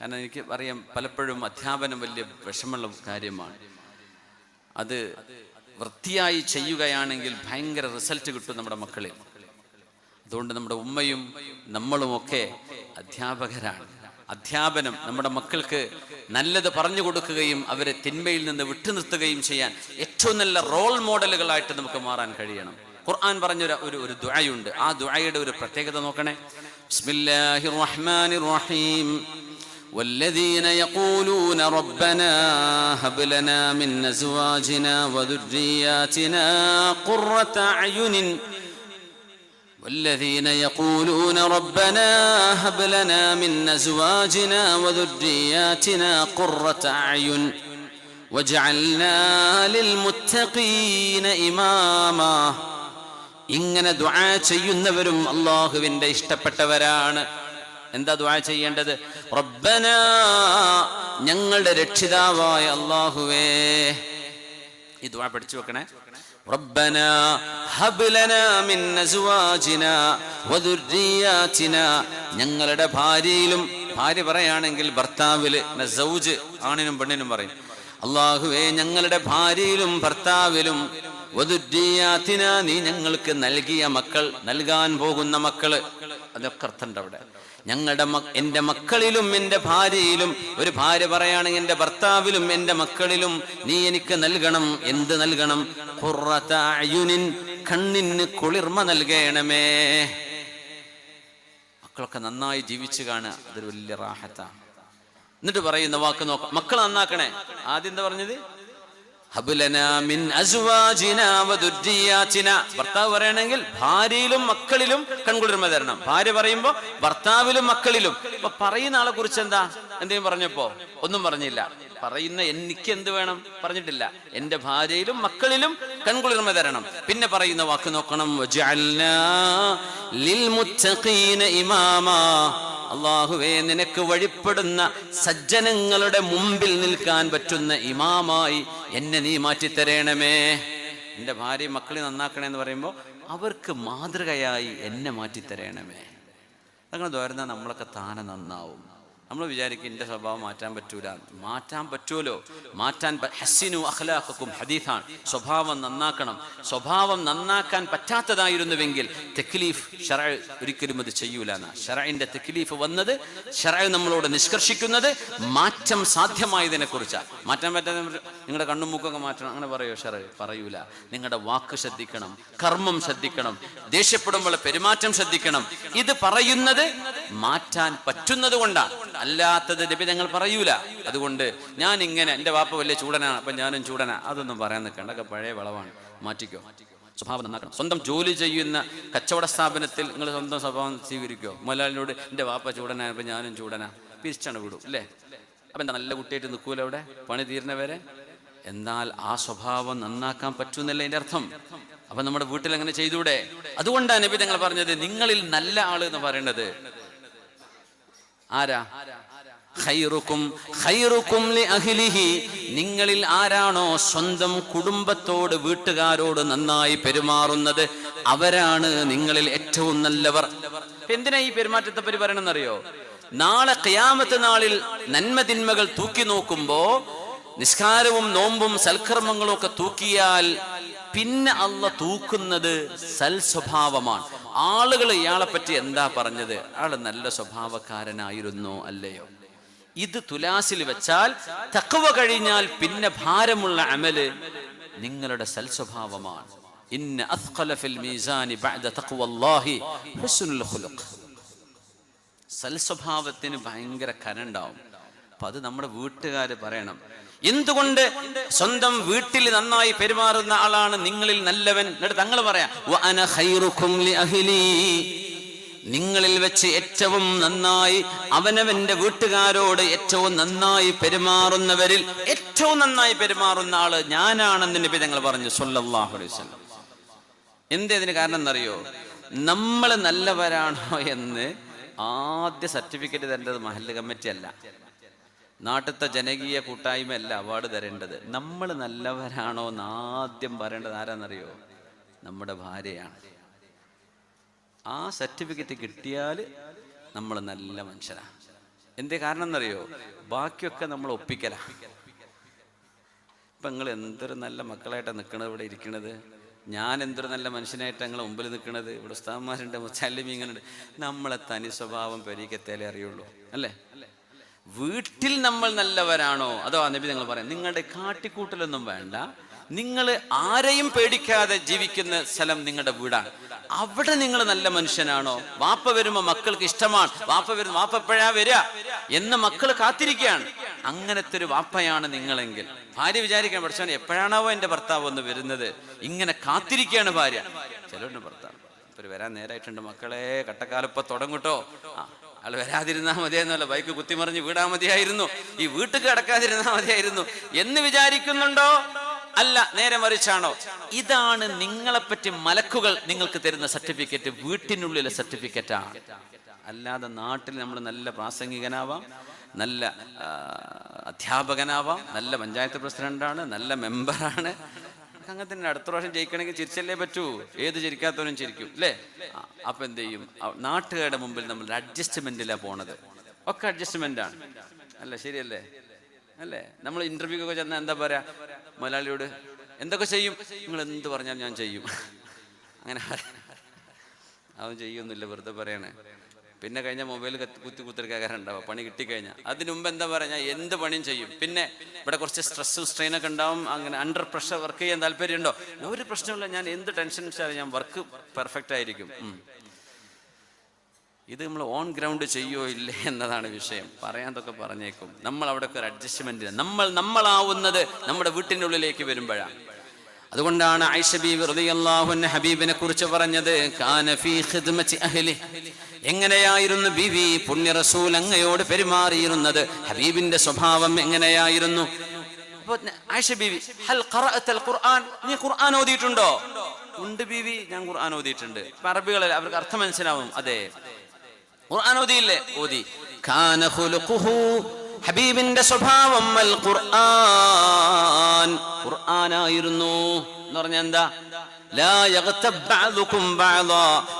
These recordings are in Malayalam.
കാരണം എനിക്ക് അറിയാം പലപ്പോഴും അധ്യാപനം വലിയ വിഷമമുള്ള കാര്യമാണ്. അത് വൃത്തിയായി ചെയ്യുകയാണെങ്കിൽ ഭയങ്കര റിസൾട്ട് കിട്ടും നമ്മുടെ മക്കളിൽ. അതുകൊണ്ട് നമ്മുടെ ഉമ്മയും നമ്മളും ഒക്കെ അധ്യാപകരാണ്. അധ്യാപനം നമ്മുടെ മക്കൾക്ക് നല്ലത് പറഞ്ഞു കൊടുക്കുകയും അവരെ തിന്മയിൽ നിന്ന് വിട്ടുനിർത്തുകയും ചെയ്യാൻ ഏറ്റവും നല്ല റോൾ മോഡലുകളായിട്ട് നമുക്ക് മാറാൻ കഴിയണം. ഖുർആൻ പറഞ്ഞൊരു ഒരു ഒരു ദുആയുണ്ട്. ആ ദുആയുടെ ഒരു പ്രത്യേകത നോക്കണേ. ബിസ്മില്ലാഹിർ റഹ്മാനിർ റഹീം. والذين يقولون ربنا هب لنا من ازواجنا وذرياتنا قرة اعين والذين يقولون ربنا هب لنا من ازواجنا وذرياتنا قرة اعين وجعلنا للمتقين اماما ഇങ്ങനെ ദുആ ചെയ്യുന്നവരും അള്ളാഹുവിന്റെ ഇഷ്ടപ്പെട്ടവരാണ് എന്താ ദുആ ചെയ്യേണ്ടത്? റബ്ബന ഞങ്ങളുടെ രക്ഷിതാവായ അള്ളാഹുവേ ഈ ദുആ പഠിച്ചു വെക്കണേ. ربنا هب لنا من ازواجنا وذرياتنا ഞങ്ങളുടെ ഭാര്യയിലും ഭാര്യ പറയുകയാണെങ്കിൽ ഭർത്താവിൽ നസൗജ് ആണിനും പെണ്ണിനും പറയും. അള്ളാഹുവേ ഞങ്ങളുടെ ഭാര്യയിലും ഭർത്താവിലും നീ ഞങ്ങൾക്ക് നൽകിയ മക്കൾ നൽകാൻ പോകുന്ന മക്കൾ. അതൊക്കെ അർത്ഥമുണ്ട് അവിടെ. ഞങ്ങളുടെ എന്റെ മക്കളിലും എന്റെ ഭാര്യയിലും ഒരു ഭാര്യ പറയുകയാണെങ്കിൽ എന്റെ ഭർത്താവിലും എന്റെ മക്കളിലും നീ എനിക്ക് നൽകണം. എന്ത് നൽകണം? കണ്ണിന് കുളിർമ നൽകണമേ. മക്കളൊക്കെ നന്നായി ജീവിച്ചു കാണുക. അതൊരു വലിയ റാഹത്താണ്. എന്നിട്ട് പറയുന്ന വാക്ക് നോക്കാം. മക്കൾ നന്നാക്കണേ. ആദ്യം എന്താ പറഞ്ഞത്? ഭർത്താവ് പറയണമെങ്കിൽ ഭാര്യയിലും മക്കളിലും കൺകുളിർമ തരണം. ഭാര്യ പറയുമ്പോ ഭർത്താവിലും മക്കളിലും. ഇപ്പൊ പറയുന്ന ആളെ കുറിച്ച് എന്താ? എന്തെങ്കിലും പറഞ്ഞപ്പോ? ഒന്നും പറഞ്ഞില്ല. പറയുന്ന എനിക്ക് എന്ത് വേണം? പറഞ്ഞിട്ടില്ല. എന്റെ ഭാര്യയിലും മക്കളിലും കൺകുളിർമ തരണം. പിന്നെ പറയുന്ന വാക്ക് നോക്കണം. ഇമാമാ. അള്ളാഹുവേ നിനക്ക് വഴിപ്പെടുന്ന സജ്ജനങ്ങളുടെ മുമ്പിൽ നിൽക്കാൻ പറ്റുന്ന ഇമാമായി എന്നെ നീ മാറ്റിത്തരേണമേ. എന്റെ ഭാര്യ മക്കളെ നന്നാക്കണേ എന്ന് പറയുമ്പോൾ അവർക്ക് മാതൃകയായി എന്നെ മാറ്റിത്തരേണമേ. അങ്ങനെ തോരുന്ന നമ്മളൊക്കെ താനെ നന്നാവും. നമ്മൾ വിചാരിക്കും എന്റെ സ്വഭാവം മാറ്റാൻ പറ്റൂല. മാറ്റാൻ പറ്റുമല്ലോ മാറ്റാൻ ഹസ്സിനു അഖ്ലാഖുക്കും ഹദീഥാണ് സ്വഭാവം നന്നാക്കണം. സ്വഭാവം നന്നാക്കാൻ പറ്റാത്തതായിരുന്നുവെങ്കിൽ തെക്ലീഫ് ഷറ ഒരിക്കലും അത് ചെയ്യൂല എന്നാ. തെക്ലീഫ് വന്നത് ഷറ നമ്മളോട് നിഷ്കർഷിക്കുന്നത് മാറ്റം സാധ്യമായതിനെ കുറിച്ചാണ് മാറ്റാൻ പറ്റാതെ നിങ്ങളുടെ കണ്ണും മൂക്കൊക്കെ മാറ്റണം. അങ്ങനെ പറയോ ഷറ പറയൂല. നിങ്ങളുടെ വാക്ക് ശ്രദ്ധിക്കണം. കർമ്മം ശ്രദ്ധിക്കണം. ദേഷ്യപ്പെടുമ്പോൾ പെരുമാറ്റം ശ്രദ്ധിക്കണം. ഇത് പറയുന്നത് മാറ്റാൻ പറ്റുന്നത് കൊണ്ടാണ്. അല്ലാത്തത് നബി ഞങ്ങൾ പറയൂല. അതുകൊണ്ട് ഞാൻ ഇങ്ങനെ എന്റെ വാപ്പ വലിയ ചൂടനാണ് അപ്പം ഞാനും ചൂടനാ. അതൊന്നും പറയാൻ നിൽക്കണ്ട. ഒക്കെ പഴയ വളവാണ്. മാറ്റിക്കോ. സ്വഭാവം നന്നാക്കണം. സ്വന്തം ജോലി ചെയ്യുന്ന കച്ചവട സ്ഥാപനത്തിൽ നിങ്ങൾ സ്വന്തം സ്വഭാവം സ്വീകരിക്കോ? മുതലാളിനോട് എന്റെ വാപ്പ ചൂടനായപ്പോൾ ഞാനും ചൂടനാ. പിരിച്ചാണ് വിടും അല്ലേ? അപ്പം എന്താ നല്ല കുട്ടിയായിട്ട് നിൽക്കൂല അവിടെ? പണി തീരുന്നവരെ എന്നാൽ ആ സ്വഭാവം നന്നാക്കാൻ പറ്റൂന്നല്ല എന്റെ അർത്ഥം? അപ്പൊ നമ്മുടെ വീട്ടിൽ അങ്ങനെ ചെയ്തൂടെ? അതുകൊണ്ടാണ് നബി ഞങ്ങൾ പറഞ്ഞത് നിങ്ങളിൽ നല്ല ആൾ എന്ന് പറയുന്നത് ആരാ? ഖൈറുക്കും ഖൈറുക്കും ലി അഹ്ലിഹി നിങ്ങളിൽ ആരാണോ സ്വന്തം കുടുംബത്തോട് വീട്ടുകാരോട് നന്നായി പെരുമാറുന്നത്? അവരാണ് നിങ്ങളിൽ ഏറ്റവും നല്ലവർ. എന്തിനാ ഈ പെരുമാറ്റത്തെ പറ്റി പറയണമെന്നറിയോ നാളെ കയാമത്ത് നാളിൽ നന്മതിന്മകൾ തൂക്കി നോക്കുമ്പോ നിസ്കാരവും നോമ്പും സൽക്കർമ്മങ്ങളും ഒക്കെ തൂക്കിയാൽ പിന്നെ അല്ല തൂക്കുന്നത് സൽ സ്വഭാവമാണ്. ആളുകൾ ഇയാളെ പറ്റി എന്താ പറഞ്ഞത്? ആൾ നല്ല സ്വഭാവക്കാരനായിരുന്നു അല്ലയോ? ഇത് തുലാസിൽ വെച്ചാൽ തക്കവ കഴിഞ്ഞാൽ പിന്നെ ഭാരമുള്ള അമൽ നിങ്ങളുടെ സൽസ്വഭാവമാണ് ഇന്ന ഫിൽ മീസാനി ബഅദ ഹുസ്നുൽ സൽസ്വഭാവത്തിന് ഭയങ്കര കനുണ്ടാവും അപ്പൊ അത് നമ്മുടെ വീട്ടുകാർ പറയണം. എന്തുകൊണ്ട് സ്വന്തം വീട്ടിൽ നന്നായി പെരുമാറുന്ന ആളാണ് നിങ്ങളിൽ നല്ലവൻ? എന്നിട്ട് തങ്ങൾ പറയാം "വഅന ഖൈറുക്കും ലി നിങ്ങളിൽ വെച്ച് ഏറ്റവും നന്നായി അവനവന്റെ വീട്ടുകാരോട് ഏറ്റവും നന്നായി പെരുമാറുന്നവരിൽ ഏറ്റവും നന്നായി പെരുമാറുന്ന ആൾ ഞാനാണെന്ന് നബി ഞങ്ങൾ പറഞ്ഞു സൊല്ലാഹു അലൈഹി വസല്ലം. എന്തേ ഇതിന് കാരണം എന്നറിയോ? നമ്മൾ നല്ലവരാണോ എന്ന് ആദ്യ സർട്ടിഫിക്കറ്റ് തരേണ്ടത് മഹല്ല് കമ്മിറ്റി അല്ല നാട്ടിലത്തെ ജനകീയ കൂട്ടായ്മ അല്ല അവാർഡ് തരേണ്ടത്. നമ്മൾ നല്ലവരാണോ എന്ന് ആദ്യം പറയേണ്ടത് ആരാന്നറിയോ? നമ്മുടെ ഭാര്യയാണ്. ആ സർട്ടിഫിക്കറ്റ് കിട്ടിയാൽ നമ്മൾ നല്ല മനുഷ്യരാണ് എന്തേ കാരണം എന്നറിയോ ബാക്കിയൊക്കെ നമ്മൾ ഒപ്പിക്കല. ഇപ്പം നിങ്ങൾ എന്തൊരു നല്ല മക്കളായിട്ടാണ് നിൽക്കണത് ഇവിടെ ഇരിക്കണത്? ഞാൻ എന്തൊരു നല്ല മനുഷ്യനായിട്ട് ഞങ്ങൾ മുമ്പിൽ നിൽക്കണത് ഇവിടെ ഉസ്താന്മാരുണ്ട് മുച്ചാലിമി ഇങ്ങനെ നമ്മളെ തനി സ്വഭാവം പെരീക്കത്തേലേ അറിയുള്ളൂ. അല്ലേ? വീട്ടിൽ നമ്മൾ നല്ലവരാണോ? അതോ നബി നിങ്ങൾ പറയാം നിങ്ങളുടെ കാട്ടിക്കൂട്ടലൊന്നും വേണ്ട. നിങ്ങൾ ആരെയും പേടിക്കാതെ ജീവിക്കുന്ന സ്ഥലം നിങ്ങളുടെ വീടാണ്. അവിടെ നിങ്ങൾ നല്ല മനുഷ്യനാണോ? വാപ്പ വരുമ്പോ മക്കൾക്ക് ഇഷ്ടമാണ്. വാപ്പ വരുന്ന വാപ്പ എപ്പോഴാ വരിക? എന്ന് മക്കൾ കാത്തിരിക്കുകയാണ്. അങ്ങനത്തെ ഒരു വാപ്പയാണ് നിങ്ങളെങ്കിൽ. ഭാര്യ വിചാരിക്കാൻ പഠിച്ചവൻ എപ്പോഴാണാവോ എന്റെ ഭർത്താവ് ഒന്ന് വരുന്നത്? ഇങ്ങനെ കാത്തിരിക്കുകയാണ് ഭാര്യ. ചിലരുടെ ഭർത്താവ്. ഇപ്പൊ വരാൻ നേരായിട്ടുണ്ട് മക്കളെ കട്ടക്കാലപ്പ തുടങ്ങട്ടോ. ആ ആൾ വരാതിരുന്നാ മതിയെന്നല്ല ബൈക്ക് കുത്തിമറിഞ്ഞ് വീടാ മതിയായിരുന്നു. ഈ വീട്ടിൽ കിടക്കാതിരുന്നാ മതിയായിരുന്നു. എന്ന് വിചാരിക്കുന്നുണ്ടോ? അല്ല നേരെ മറിച്ചാണോ? ഇതാണ് നിങ്ങളെ പറ്റി മലക്കുകൾ നിങ്ങൾക്ക് തരുന്ന സർട്ടിഫിക്കറ്റ് വീട്ടിനുള്ളിലെ സർട്ടിഫിക്കറ്റാണ്. അല്ലാതെ നാട്ടിൽ നമ്മൾ നല്ല പ്രാസംഗികനാവാം നല്ല അധ്യാപകനാവാം നല്ല പഞ്ചായത്ത് പ്രസിഡന്റാണ് നല്ല മെമ്പറാണ് അങ്ങനെ തന്നെ അടുത്ത പ്രാവശ്യം ജയിക്കണമെങ്കിൽ ചിരിച്ചല്ലേ പറ്റൂ? ഏത് ചിരിക്കാത്തവനും ചിരിക്കും അല്ലേ? അപ്പൊ എന്ത് ചെയ്യും? നാട്ടുകാരുടെ മുമ്പിൽ നമ്മൾ അഡ്ജസ്റ്റ്മെന്റിലാണ് പോണത്. ഒക്കെ അഡ്ജസ്റ്റ്മെന്റ് ആണ്. അല്ല? ശരിയല്ലേ? അല്ലേ? നമ്മൾ ഇന്റർവ്യൂ ഒക്കെ ചെന്നാൽ എന്താ പറയാ? മലയാളിയോട് എന്തൊക്കെ ചെയ്യും? നിങ്ങൾ എന്ത് പറഞ്ഞാലും ഞാൻ ചെയ്യും. അങ്ങനെ. അവൻ ചെയ്യൊന്നുമില്ല വെറുതെ പറയണേ. പിന്നെ കഴിഞ്ഞ മൊബൈൽ കുത്തി കുത്തിരിക്കാറുണ്ടാവും പണി കിട്ടിക്കഴിഞ്ഞാൽ അതിനു മുമ്പ് എന്താ പറയുക എന്ത് പണിയും ചെയ്യും. പിന്നെ ഇവിടെ കുറച്ച് സ്ട്രെസ്സും സ്ട്രെയിനൊക്കെ ഉണ്ടാവും. അങ്ങനെ അണ്ടർ പ്രഷർ വർക്ക് ചെയ്യാൻ താല്പര്യമുണ്ടോ? ഒരു പ്രശ്നമില്ല ഞാൻ എന്ത് ടെൻഷൻ വെച്ചാലും ഞാൻ വർക്ക് പെർഫെക്റ്റ് ആയിരിക്കും. ഇത് നമ്മൾ ഓൺ ഗ്രൗണ്ട് ചെയ്യോ ഇല്ലേ എന്നതാണ് വിഷയം. പറയാതൊക്കെ പറഞ്ഞേക്കും. നമ്മൾ അവിടെ ഒരു അഡ്ജസ്റ്റ്മെന്റ് നമ്മൾ നമ്മളാവുന്നത് നമ്മുടെ വീട്ടിനുള്ളിലേക്ക് വരുമ്പോഴാണ് അതുകൊണ്ടാണ് ആയിഷ ബീവി റളിയല്ലാഹു അൻഹ ഹബീബിനെ കുറിച്ച് പറഞ്ഞത് ഖിദ്മത്തി അഹ്ലി. എങ്ങനെയായിരുന്നു ബിവി പുണ്യ റസൂൽ അങ്ങയോട് പെരുമാറിയിരുന്നത്? ഹബീബിന്റെ സ്വഭാവം എങ്ങനെയായിരുന്നു? ആയിഷ ഹൽ ഖുർആൻ? നീ ഖുർആൻ ഓതിയിട്ടുണ്ടോ? ഉണ്ട് ബീവി ഞാൻ ഖുർആൻ ഓതിയിട്ടുണ്ട്. ഇപ്പൊ അവർക്ക് അർത്ഥം മനസ്സിലാവും. അതെ. ഖുർആൻ ഓതിയില്ലേ? ഓതി. ഖുലുഖുഹു. ഹബീബിന്റെ സ്വഭാവം അൽ ഖുർആൻ. ഖുർആനായിരുന്നു എന്ന് പറഞ്ഞ എന്താ?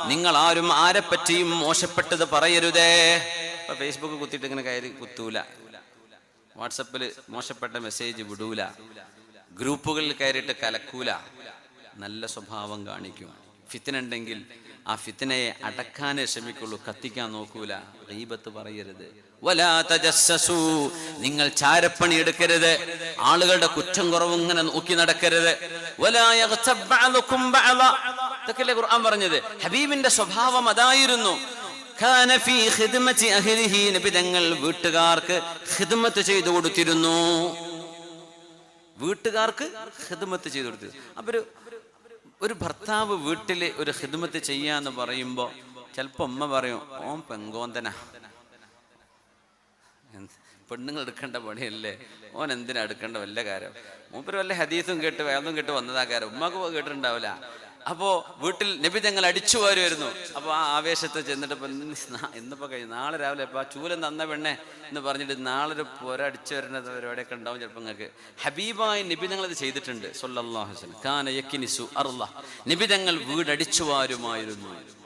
നിങ്ങൾ ആരും ആരെ പറ്റിയും മോശപ്പെട്ടത് പറയരുതേ. ഫേസ്ബുക്ക് കുത്തിയിട്ട് ഇങ്ങനെ കയറി കുത്തൂല. വാട്സപ്പിൽ മോശപ്പെട്ട മെസ്സേജ് വിടൂല. ഗ്രൂപ്പുകളിൽ കയറിയിട്ട് കലക്കൂല. നല്ല സ്വഭാവം കാണിക്കും. ഫിത്തിനുണ്ടെങ്കിൽ ആ ഫിത്തനയെ അടക്കാനേ ശ്രമിക്കുള്ളൂ. കത്തിക്കാൻ നോക്കൂല. റീബത്ത് പറയരുത്. നിങ്ങൾ ചാരപ്പണി എടുക്കരുത്. ആളുകളുടെ കുറ്റം കുറവ് ഇങ്ങനെ നോക്കി നടക്കരുത്. ഇതൊക്കെയല്ലേ ഖുർആൻ പറഞ്ഞത്? ഹബീബിന്റെ സ്വഭാവം അതായിരുന്നു. തങ്ങൾ വീട്ടുകാർക്ക് ഹിദ്മത്ത് ചെയ്തു കൊടുത്തിരുന്നു. വീട്ടുകാർക്ക് ഹിദ്മത്ത് ചെയ്തു കൊടുത്തിരുന്നു. അപ്പൊ ഒരു ഭർത്താവ് വീട്ടിൽ ഒരു ഹിദ്മത്ത് ചെയ്യാന്ന് പറയുമ്പോ ചിലപ്പോ ഉമ്മ പറയും ഓം പെങ്കോന്തന. പെണ്ണുങ്ങൾ എടുക്കേണ്ട പണിയല്ലേ? ഓൻ എന്തിനാ എടുക്കേണ്ട വല്ല കാര്യം? മൂപ്പര് വല്ല ഹദീസും കേട്ട് വേദം കേട്ട് വന്നതാ കാര്യം. ഉമ്മക്ക് കേട്ടിട്ടുണ്ടാവില്ല. അപ്പോ വീട്ടിൽ നബി തങ്ങൾ അടിച്ചു വരുമായിരുന്നു അപ്പൊ ആ ആവേശത്തെ ചെന്നിട്ട് ഇന്നിപ്പോ കഴിഞ്ഞു നാളെ രാവിലെ ഇപ്പൊ ആ ചൂലം തന്ന പെണ്ണെ എന്ന് പറഞ്ഞിട്ട് നാളെ ഒരു പുര അടിച്ചു വരുന്നത് പരിപാടിയൊക്കെ ഉണ്ടാവും ചിലപ്പോൾ നിങ്ങൾക്ക് ഹബീബായി നബി തങ്ങൾ അത് ചെയ്തിട്ടുണ്ട്. സൊല്ലാഹുസൻ. കാന യക്കിനിസു അർള. നബി തങ്ങൾ വീടടിച്ചു വാരുമായിരുന്നു.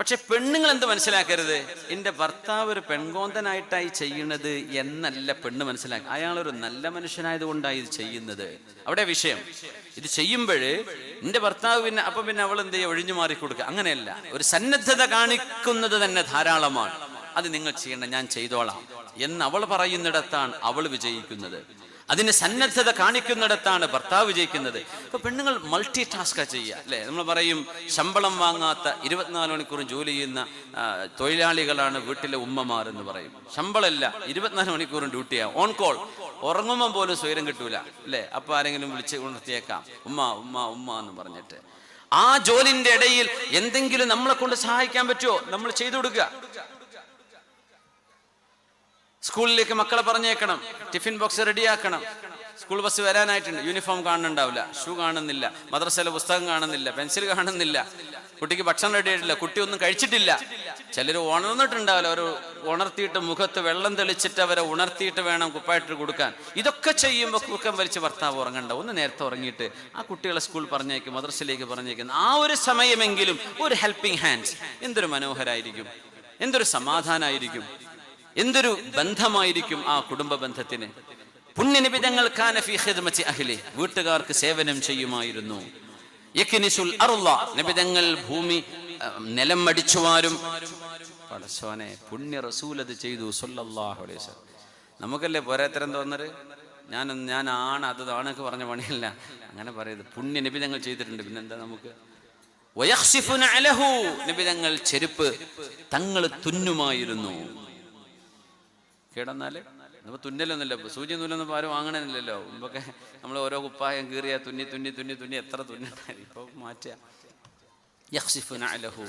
പക്ഷെ പെണ്ണുങ്ങൾ എന്ത് മനസ്സിലാക്കരുത്? എന്റെ ഭർത്താവ് ഒരു പെൺകോന്തനായിട്ടായി ചെയ്യുന്നത് എന്നല്ല പെണ്ണ് മനസ്സിലാക്കുക. ഒരു നല്ല മനുഷ്യനായതുകൊണ്ടാണ് ഇത് ചെയ്യുന്നത്. അവിടെ വിഷയം. ഇത് ചെയ്യുമ്പോൾ എന്റെ ഭർത്താവ് പിന്നെ അപ്പം പിന്നെ അവൾ എന്ത് ചെയ്യുക ഒഴിഞ്ഞു മാറി കൊടുക്കുക അങ്ങനെയല്ല. ഒരു സന്നദ്ധത കാണിക്കുന്നത് തന്നെ ധാരാളമാണ്. അത് നിങ്ങൾ ചെയ്യണം ഞാൻ ചെയ്തോളാം. എന്ന് അവൾ പറയുന്നിടത്താണ് അവൾ വിജയിക്കുന്നത്. അതിന് സന്നദ്ധത കാണിക്കുന്നിടത്താണ് ഭർത്താവ് വിജയിക്കുന്നത്. ഇപ്പൊ പെണ്ണുങ്ങൾ മൾട്ടി ടാസ്ക ചെയ്യുക അല്ലെ? നമ്മൾ പറയും ശമ്പളം വാങ്ങാത്ത ഇരുപത്തിനാല് മണിക്കൂറും ജോലി ചെയ്യുന്ന തൊഴിലാളികളാണ് വീട്ടിലെ ഉമ്മമാർ എന്ന് പറയും. ശമ്പളമല്ല ഇരുപത്തിനാല് മണിക്കൂറും ഡ്യൂട്ടിയാ. On call. ഉറങ്ങുമ്പോൾ പോലും സ്വൈരം കിട്ടൂല അല്ലെ? അപ്പൊ ആരെങ്കിലും വിളിച്ച് ഉണർത്തിയേക്കാം. ഉമ്മ ഉമ്മ ഉമ്മ എന്ന് പറഞ്ഞിട്ട്. ആ ജോലിന്റെ ഇടയിൽ എന്തെങ്കിലും നമ്മളെ കൊണ്ട് സഹായിക്കാൻ പറ്റുമോ നമ്മൾ ചെയ്തു കൊടുക്കുക. സ്കൂളിലേക്ക് മക്കളെ പറഞ്ഞേക്കണം. ടിഫിൻ ബോക്സ് റെഡിയാക്കണം. സ്കൂൾ ബസ് വരാനായിട്ടുണ്ട്. യൂണിഫോം കാണുന്നുണ്ടാവില്ല. ഷൂ കാണുന്നില്ല. മദ്രസയിലെ പുസ്തകം കാണുന്നില്ല. പെൻസിൽ കാണുന്നില്ല. കുട്ടിക്ക് ഭക്ഷണം റെഡി ആയിട്ടില്ല. കുട്ടി ഒന്നും കഴിച്ചിട്ടില്ല. ചിലർ ഉണർന്നിട്ടുണ്ടാവില്ല. അവർ ഉണർത്തിയിട്ട് മുഖത്ത് വെള്ളം തെളിച്ചിട്ട് അവരെ ഉണർത്തിയിട്ട് വേണം കുപ്പായിട്ട് കൊടുക്കാൻ. ഇതൊക്കെ ചെയ്യുമ്പോൾ കുക്കം വലിച്ച് ഭർത്താവ് ഉറങ്ങണ്ട. ഒന്ന് നേരത്തെ ഉറങ്ങിയിട്ട് ആ കുട്ടികളെ സ്കൂൾ പറഞ്ഞേക്കും മദ്രസയിലേക്ക് പറഞ്ഞേക്കും. ആ ഒരു സമയമെങ്കിലും ഒരു ഹെൽപ്പിംഗ് ഹാൻഡ്സ് എന്തൊരു മനോഹരായിരിക്കും. എന്തൊരു സമാധാനമായിരിക്കും എന്തൊരു ബന്ധമായിരിക്കും ആ കുടുംബ ബന്ധത്തിന് പുണ്യനിബിതങ്ങൾ കാനഫി ഖിദ്മത്തി അഹ്ലി. വീട്ടുകാർക്ക് സേവനം ചെയ്യുമായിരുന്നു. നിബിതങ്ങൾ ഭൂമി നിലം പടച്ചോനെ പുണ്യ റസൂൽ അത് ചെയ്തു നമുക്കല്ലേ പോരാത്തരം തോന്നര് ഞാൻ ഞാൻ ആണ് അത് ആണൊക്കെ പറഞ്ഞ പണിയല്ല. അങ്ങനെ പറയുന്നത് പുണ്യ നിബിതങ്ങൾ ചെയ്തിട്ടുണ്ട്. പിന്നെന്താ നമുക്ക്? നിബിതങ്ങൾ ചെരുപ്പ് തങ്ങൾ തുന്നുമായിരുന്നു. കേടന്നാൽ? അപ്പൊ തുന്നലൊന്നുമില്ല. സൂചി നൂലൊന്നും ആരും വാങ്ങണമെന്നില്ലല്ലോ മുമ്പൊക്കെ നമ്മൾ ഓരോ കുപ്പായം കീറിയ തുന്നി തുന്നി തുന്നി തുന്നി എത്ര തുന്നി ഇപ്പൊ മാറ്റുക യഖ്സിഫുന അലഹു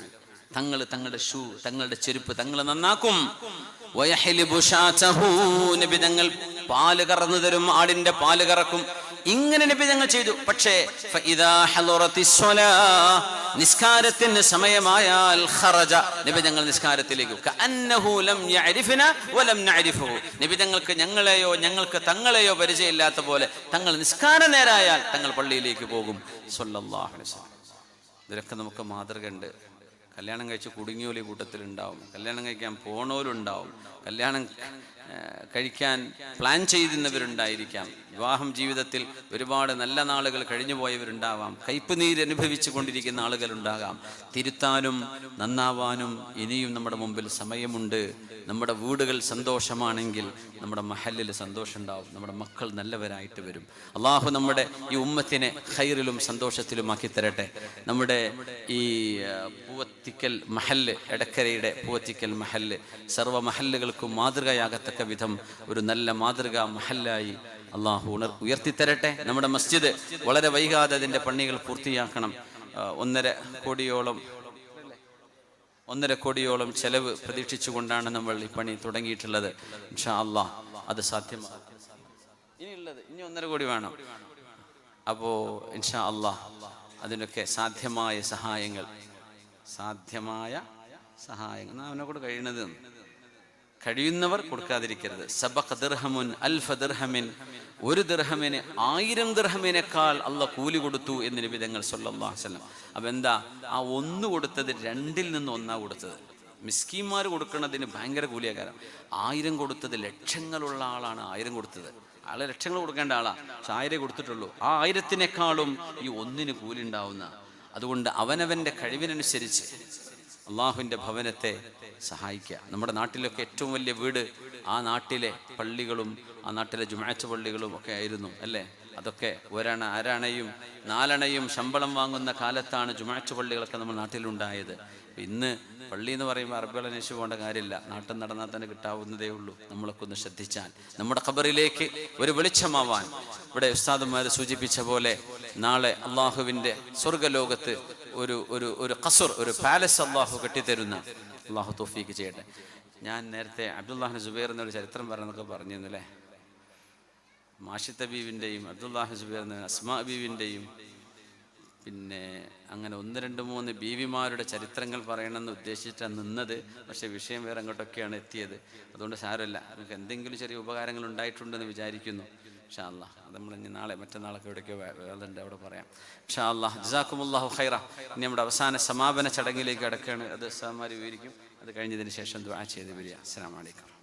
തങ്ങൾ തങ്ങളുടെ ഷൂ തങ്ങളുടെ ചെരുപ്പ് തങ്ങൾ നന്നാക്കും. തങ്ങൾ പാൽ കറന്നു തരും. ആടിന്റെ പാൽ കറക്കും. ഇങ്ങനെ നബി ഞങ്ങൾ ചെയ്തു. പക്ഷേ നിസ്കാരത്തിന് സമയമായാൽ നബി ഞങ്ങൾ നിസ്കാരത്തിലേക്ക് നബി ഞങ്ങൾക്ക് ഞങ്ങളെയോ ഞങ്ങൾക്ക് തങ്ങളെയോ പരിചയമില്ലാത്ത പോലെ തങ്ങൾ നിസ്കാര നേരായാൽ തങ്ങൾ പള്ളിയിലേക്ക് പോകും. ഇതിലൊക്കെ നമുക്ക് മാതൃകയുണ്ട്. കല്യാണം കഴിച്ച് കുടുങ്ങിയോലി കൂട്ടത്തിലുണ്ടാവും. കല്യാണം കഴിക്കാൻ പോണോലുണ്ടാവും. കല്യാണം കഴിക്കാൻ പ്ലാൻ ചെയ്യുന്നവരുണ്ടായിരിക്കാം വിവാഹം ജീവിതത്തിൽ ഒരുപാട് നല്ല നാളുകൾ കഴിഞ്ഞു പോയവരുണ്ടാവാം. കയ്പ് നീര് അനുഭവിച്ചു കൊണ്ടിരിക്കുന്ന ആളുകളുണ്ടാകാം. തിരുത്താനും നന്നാവാനും ഇനിയും നമ്മുടെ മുമ്പിൽ സമയമുണ്ട്. നമ്മുടെ വീടുകൾ സന്തോഷമാണെങ്കിൽ നമ്മുടെ മഹലിൽ സന്തോഷം ഉണ്ടാവും നമ്മുടെ മക്കൾ നല്ലവരായിട്ട് വരും. അള്ളാഹു നമ്മുടെ ഈ ഉമ്മത്തിനെ ഖൈറിലും സന്തോഷത്തിലുമാക്കി തരട്ടെ. നമ്മുടെ ഈ ആ, പൂവത്തിക്കൽ മഹല്ല് എടക്കരയുടെ പൂവത്തിക്കൽ മഹല്ല്. സർവ മഹല്ലുകൾക്കും മാതൃകയാകത്തക്ക വിധം ഒരു നല്ല മാതൃക മഹല്ലായി അള്ളാഹു ഉണർ ഉയർത്തിത്തരട്ടെ. നമ്മുടെ മസ്ജിദ് വളരെ വൈകാതെ അതിന്റെ പണികൾ പൂർത്തിയാക്കണം. ഒന്നര കോടിയോളം ഒന്നര കോടിയോളം ചെലവ് പ്രതീക്ഷിച്ചുകൊണ്ടാണ് നമ്മൾ ഈ പണി തുടങ്ങിയിട്ടുള്ളത്. ഇൻഷാ അള്ളാ അത് സാധ്യമാണ് ഇനിയുള്ളത് ഇനി ഒന്നര കോടി വേണം. അപ്പോ ഇൻഷാ അള്ളാ അതിനൊക്കെ സാധ്യമായ സഹായങ്ങൾ സാധ്യമായ സഹായങ്ങൾ. അവനെ കൂടെ കഴിയുന്നത് കഴിയുന്നവർ കൊടുക്കാതിരിക്കരുത്. സബഖ് ദിർഹമുൻ അൽഫ ദിർഹമിൻ. ഒരു ദിർഹമിന് ആയിരം ദിർഹമിനേക്കാൾ അല്ല കൂലി കൊടുത്തു എന്ന് നിബിധങ്ങൾ വസല്ലം. അപ്പൊ എന്താ? ആ ഒന്ന് കൊടുത്തത് രണ്ടിൽ നിന്ന് ഒന്നാ കൊടുത്തത്. മിസ്കീന്മാർ കൊടുക്കുന്നതിന് ഭയങ്കര കൂലിയാകാരം. ആയിരം കൊടുത്തത് ലക്ഷങ്ങളുള്ള ആളാണ് ആയിരം കൊടുത്തത്. ആളെ ലക്ഷങ്ങൾ കൊടുക്കേണ്ട ആളാ. പക്ഷെ ആയിരം കൊടുത്തിട്ടുള്ളൂ. ആ ആയിരത്തിനേക്കാളും ഈ ഒന്നിന് കൂലി ഉണ്ടാവുന്ന അതുകൊണ്ട് അവനവന്റെ കഴിവിനനുസരിച്ച് അള്ളാഹുവിന്റെ ഭവനത്തെ സഹായിക്കുക. നമ്മുടെ നാട്ടിലൊക്കെ ഏറ്റവും വലിയ വീട് ആ നാട്ടിലെ പള്ളികളും ആ നാട്ടിലെ ജുമാച്ച പള്ളികളും ഒക്കെ ആയിരുന്നു അല്ലേ? അതൊക്കെ ഒരണ അരണയും നാലണയും ശമ്പളം വാങ്ങുന്ന കാലത്താണ് ജുമാച്ച പള്ളികളൊക്കെ നമ്മൾ നാട്ടിലുണ്ടായത്. ഇന്ന് പള്ളി എന്ന് പറയുമ്പോൾ അറബികൾ അന്വേഷിച്ച് പോകേണ്ട കാര്യമില്ല. നാട്ടിൽ നടന്നാൽ തന്നെ കിട്ടാവുന്നതേ ഉള്ളൂ. നമ്മളൊക്കെ ഒന്ന് ശ്രദ്ധിച്ചാൽ. നമ്മുടെ ഖബറിലേക്ക് ഒരു വെളിച്ചമാവാൻ ഇവിടെ ഉസ്താദന്മാർ സൂചിപ്പിച്ച പോലെ നാളെ അള്ളാഹുവിന്റെ സ്വർഗലോകത്ത് ഒരു ഒരു ഒരു കസുർ ഒരു പാലസ് അള്ളാഹു കെട്ടിത്തരുന്ന. അള്ളാഹു തോഫീക്ക് ചെയ്യട്ടെ. ഞാൻ നേരത്തെ അബ്ദുല്ലാഹിൻ സുബൈർ എന്നൊരു ചരിത്രം പറഞ്ഞൊക്കെ പറഞ്ഞിരുന്നു അല്ലേ? മാഷിത്ത ബീവിന്റെയും അബ്ദുല്ലാഹി സുബൈർ അസ്മ ബീവിന്റെയും പിന്നെ അങ്ങനെ ഒന്ന് രണ്ട് മൂന്ന് ബീവിമാരുടെ ചരിത്രങ്ങൾ പറയണമെന്ന് ഉദ്ദേശിച്ചിട്ടാണ് നിന്നത്. പക്ഷേ വിഷയം വേറെ അങ്ങോട്ടൊക്കെയാണ് എത്തിയത്. അതുകൊണ്ട് സാരമില്ല. നമുക്ക് എന്തെങ്കിലും ചെറിയ ഉപകാരങ്ങൾ ഉണ്ടായിട്ടുണ്ടെന്ന് വിചാരിക്കുന്നു. ഷാ അല്ലാ അത് നമ്മൾ ഇനി നാളെ മറ്റന്നാളൊക്കെ എവിടേക്കോ വേറുണ്ട് അവിടെ പറയാം. ഷാ അല്ലാ ജസാഖുമുല്ലാഹു ഖൈറ. ഇനി നമ്മുടെ അവസാന സമാപന ചടങ്ങിലേക്ക് അടക്കുകയാണ് അത് സാമാരി വിവരിക്കും. അത് കഴിഞ്ഞതിന് ശേഷം ദുആ ചെയ്ത് വരിക. അസ്സാം അലൈക്കും.